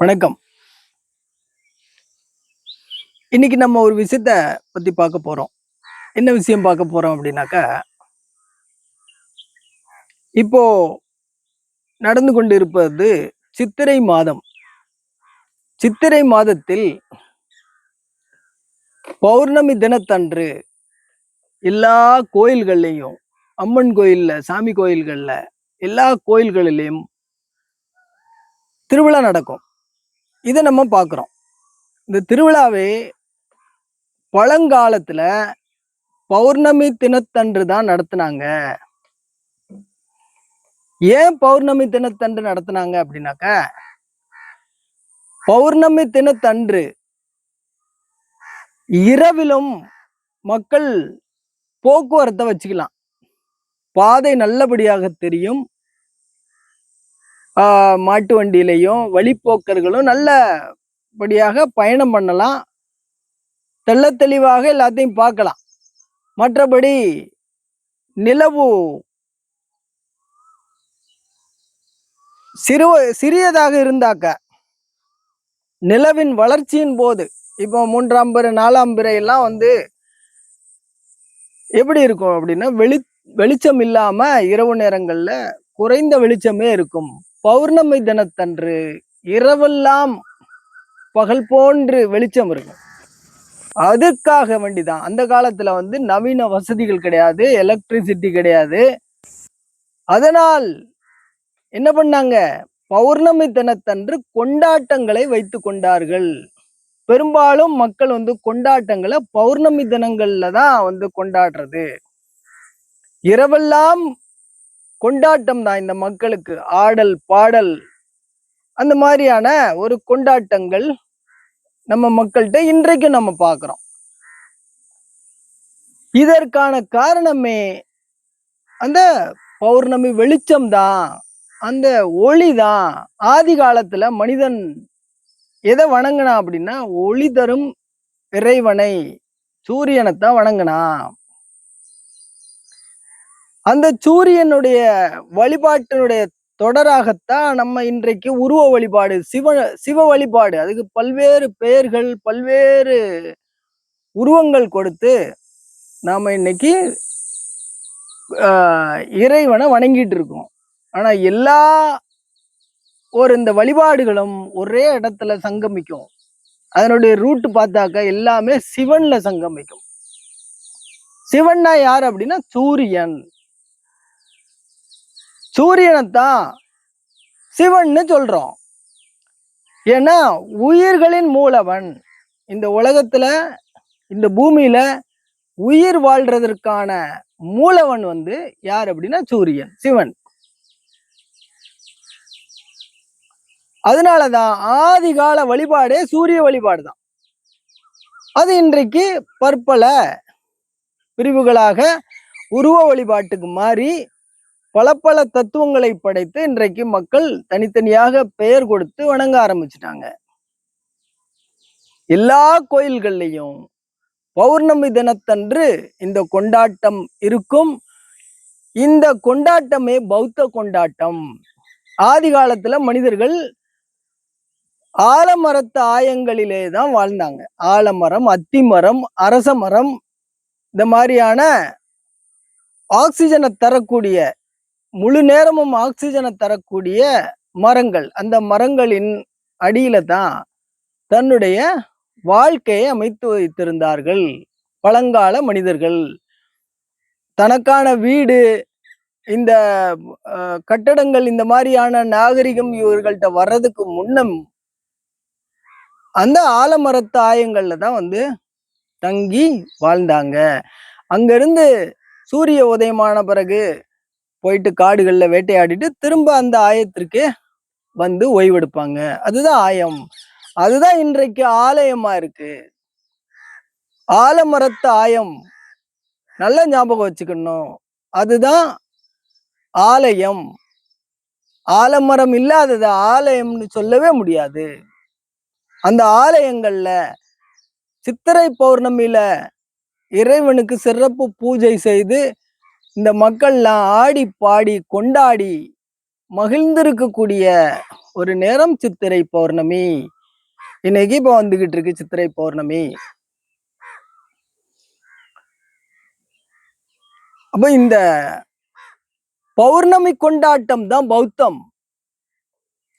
வணக்கம். இன்னைக்கு நம்ம ஒரு விஷயத்த பத்தி பார்க்க போறோம். என்ன விஷயம் பார்க்க போறோம் அப்படின்னாக்கா இப்போ நடந்து கொண்டு இருப்பது சித்திரை மாதம். சித்திரை மாதத்தில் பௌர்ணமி தினத்தன்று எல்லா கோயில்கள்லையும் அம்மன் கோயில்ல சாமி கோயில்கள்ல எல்லா கோயில்களிலையும் திருவிழா நடக்கும். இதை நம்ம பார்க்குறோம். இந்த திருவிழாவே பழங்காலத்துல பௌர்ணமி தினத்தன்று தான் நடத்துனாங்க. ஏன் பௌர்ணமி தினத்தன்று நடத்துனாங்க அப்படின்னாக்க பௌர்ணமி தினத்தன்று இரவிலும் மக்கள் போக்குவரத்தை வச்சுக்கலாம். பாதை நல்லபடியாக தெரியும் மாட்டு வண்டியிலையும் வழிப்போக்கர்களும் நல்லபடியாக பயணம் பண்ணலாம். தெள்ள தெளிவாக எல்லாத்தையும் பார்க்கலாம். மற்றபடி நிலவு சிறு சிறியதாக இருந்தாக்க நிலவின் வளர்ச்சியின் போது இப்போ மூன்றாம் பிறை நாலாம் பிறையெல்லாம் வந்து எப்படி இருக்கும் அப்படின்னா வெளி வெளிச்சம் இல்லாமல் இரவு நேரங்களில் குறைந்த வெளிச்சமே இருக்கும். பௌர்ணமி தினத்தன்று இரவெல்லாம் பகல் போன்று வெளிச்சம் இருக்கும். அதுக்காக வேண்டிதான். அந்த காலத்துல வந்து நவீன வசதிகள் கிடையாது எலக்ட்ரிசிட்டி கிடையாது. அதனால் என்ன பண்ணாங்க? பௌர்ணமி தினத்தன்று கொண்டாட்டங்களை வைத்து கொண்டார்கள். பெரும்பாலும் மக்கள் வந்து கொண்டாட்டங்களை பௌர்ணமி தினங்கள்ல தான் வந்து கொண்டாடுறது. இரவெல்லாம் கொண்டாட்டம் தான் இந்த மக்களுக்கு. ஆடல் பாடல் அந்த மாதிரியான ஒரு கொண்டாட்டங்கள் நம்ம மக்கள்கிட்ட இன்றைக்கு நம்ம பார்க்குறோம். இதற்கான காரணமே அந்த பௌர்ணமி வெளிச்சம் தான் அந்த ஒளி தான் ஆதி காலத்துல மனிதன் எதை வணங்கினா அப்படின்னா ஒளி தரும் இறைவனை சூரியனைத்தான் வணங்கினான். அந்த சூரியனுடைய வழிபாட்டினுடைய தொடராகத்தான் நம்ம இன்றைக்கு உருவ வழிபாடு சிவ சிவ வழிபாடு. அதுக்கு பல்வேறு பெயர்கள் பல்வேறு உருவங்கள் கொடுத்து நாம இன்னைக்கு ஆஹ், இறைவனை வணங்கிட்டு இருக்கோம். ஆனா எல்லா ஒரு இந்த வழிபாடுகளும் ஒரே இடத்துல சங்கமிக்கும். அதனுடைய ரூட் பார்த்தாக்க எல்லாமே சிவன்ல சங்கமிக்கும். சிவன்னா யார் அப்படின்னா சூரியன். சூரியனைத்தான் சிவன்னு சொல்கிறோம் ஏன்னா உயிர்களின் மூலவன். இந்த உலகத்தில் இந்த பூமியில் உயிர் வாழ்கிறதற்கான மூலவன் வந்து யார் அப்படின்னா சூரியன் சிவன். அதனால தான் ஆதிகால வழிபாடே சூரிய வழிபாடு தான் அது இன்றைக்கு பற்பல பிரிவுகளாக உருவ வழிபாட்டுக்கு மாறி பல பல தத்துவங்களை படைத்து இன்றைக்கு மக்கள் தனித்தனியாக பெயர் கொடுத்து வணங்க ஆரம்பிச்சிட்டாங்க. எல்லா கோயில்கள்லையும் பௌர்ணமி தினத்தன்று இந்த கொண்டாட்டம் இருக்கும். இந்த கொண்டாட்டமே பௌத்த கொண்டாட்டம். ஆதி காலத்துல மனிதர்கள் ஆலமரத்து ஆயங்களிலே தான் வாழ்ந்தாங்க. ஆலமரம் அத்திமரம் அரச மரம் இந்த மாதிரியான ஆக்சிஜனை தரக்கூடிய முழு நேரமும் ஆக்சிஜனை தரக்கூடிய மரங்கள். அந்த மரங்களின் அடியில தான் தன்னுடைய வாழ்க்கையை அமைத்து வைத்திருந்தார்கள் பழங்கால மனிதர்கள். தனக்கான வீடு இந்த கட்டடங்கள் இந்த மாதிரியான நாகரிகம் இவர்கள்ட்ட வர்றதுக்கு முன்னம் அந்த ஆலமரத்து ஆயங்கள்ல தான் வந்து தங்கி வாழ்ந்தாங்க. அங்கிருந்து சூரிய உதயமான பிறகு போயிட்டு காடுகள்ல வேட்டையாடிட்டு திரும்ப அந்த ஆயத்திற்கு வந்து ஓய்வெடுப்பாங்க. அதுதான் ஆயம். அதுதான் இன்றைக்கு ஆலயமா இருக்கு. ஆலமரத்து ஆயம். நல்ல ஞாபகம் வச்சுக்கணும். அதுதான் ஆலயம். ஆலமரம் இல்லாதது ஆலயம்னு சொல்லவே முடியாது. அந்த ஆலயங்கள்ல சித்திரை பௌர்ணமியில இறைவனுக்கு சிறப்பு பூஜை செய்து இந்த மக்கள்லாம் ஆடி பாடி கொண்டாடி மகிழ்ந்திருக்கக்கூடிய ஒரு நேரம் சித்திரை பௌர்ணமி. இன்னைக்கு இப்போ வந்துகிட்டு இருக்கு சித்திரை பௌர்ணமி. அப்ப இந்த பௌர்ணமி கொண்டாட்டம் தான் பௌத்தம்.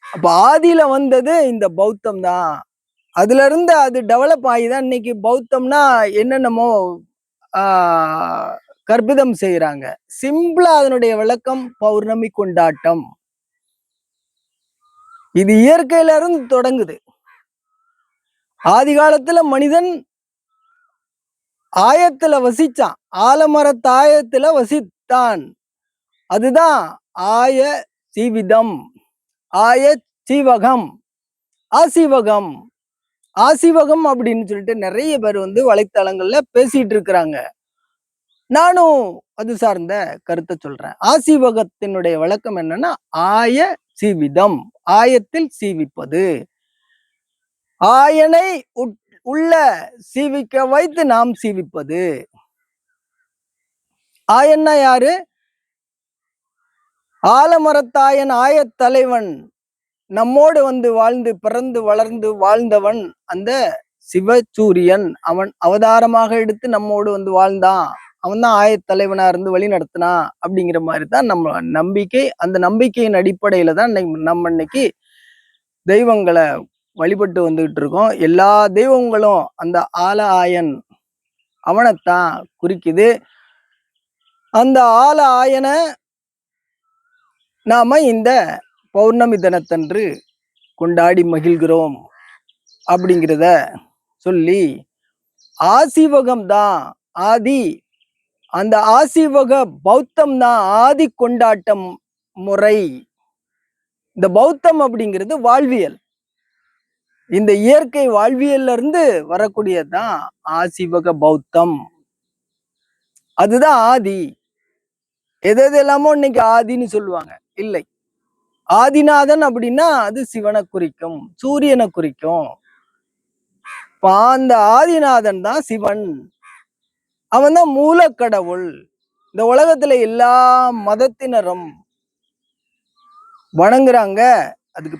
அப்ப ஆதியில வந்தது இந்த பௌத்தம் தான். அதுல இருந்து அது டெவலப் ஆகிதான் இன்னைக்கு பௌத்தம்னா என்னென்னமோ ஆஹ் கற்பிதம் செய்யறாங்க சிம்பிளா அதனுடைய விளக்கம் பௌர்ணமி கொண்டாட்டம். இது இயற்கையில இருந்து தொடங்குது. ஆதி காலத்துல மனிதன் ஆயத்துல வசிச்சான். ஆலமரத்து ஆயத்துல வசித்தான். அதுதான் ஆய சீவிதம் ஆய சீவகம் ஆசீவகம். ஆசீவகம் அப்படின்னு சொல்லிட்டு நிறைய பேர் வந்து வலைத்தளங்கள்ல பேசிட்டு இருக்கிறாங்க. நானும் அது சார்ந்த கருத்தை சொல்றேன். ஆசீவகத்தினுடைய வழக்கம் என்னன்னா ஆய சீவிதம். ஆயத்தில் சீவிப்பது. ஆயனை உட்- உள்ள சீவிக்க வைத்து நாம் சீவிப்பது. ஆயன்னா யாரு? ஆலமரத்தாயன் ஆயத்தலைவன். நம்மோடு வந்து வாழ்ந்து பிறந்து வளர்ந்து வாழ்ந்தவன் அந்த சிவசூரியன். அவன் அவதாரமாக எடுத்து நம்மோடு வந்து வாழ்ந்தான். அவன் தான் ஆயத் தலைவனா இருந்து வழி நடத்தினா அப்படிங்கிற மாதிரி தான் நம்ம நம்பிக்கை அந்த நம்பிக்கையின் அடிப்படையில தான் நம்ம இன்னைக்கு தெய்வங்களை வழிபட்டு வந்துகிட்டு இருக்கோம். எல்லா தெய்வங்களும் அந்த ஆல ஆயன் அவனைத்தான் குறிக்குது. அந்த ஆல ஆயனை நாம இந்த பௌர்ணமி தினத்தன்று கொண்டாடி மகிழ்கிறோம் அப்படிங்கிறத சொல்லி ஆசிவகம் தான் ஆதி அந்த ஆசிவக பௌத்தம் தான் ஆதி கொண்டாட்டம் முறை. இந்த பௌத்தம் அப்படிங்கிறது வாழ்வியல். இந்த இயற்கை வாழ்வியல்ல இருந்து வரக்கூடியதுதான் ஆசீவக பௌத்தம். அதுதான் ஆதி. எது எது எல்லாமோ இன்னைக்கு ஆதின்னு சொல்லுவாங்க. இல்லை. ஆதிநாதன் அப்படின்னா அது சிவனை குறிக்கும் சூரியனை குறிக்கும். அந்த ஆதிநாதன் தான் சிவன். அவன் தான் மூலக்கடவுள். இந்த உலகத்துல எல்லா மதத்தினரும் வணங்குறாங்க. அதுக்கு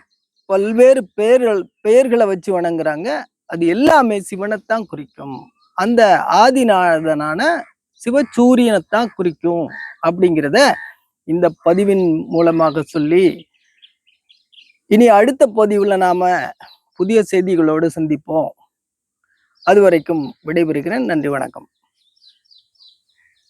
பல்வேறு பெயர்கள் பெயர்களை வச்சு வணங்குறாங்க. அது எல்லாமே சிவனைத்தான் குறிக்கும். அந்த ஆதிநாதனான சிவசூரியனைத்தான் குறிக்கும் அப்படிங்கிறத இந்த பதிவின் மூலமாக சொல்லி இனி அடுத்த பதிவுல நாம புதிய செய்திகளோடு சந்திப்போம். அது வரைக்கும் விடைபெறுகிறேன். நன்றி வணக்கம்.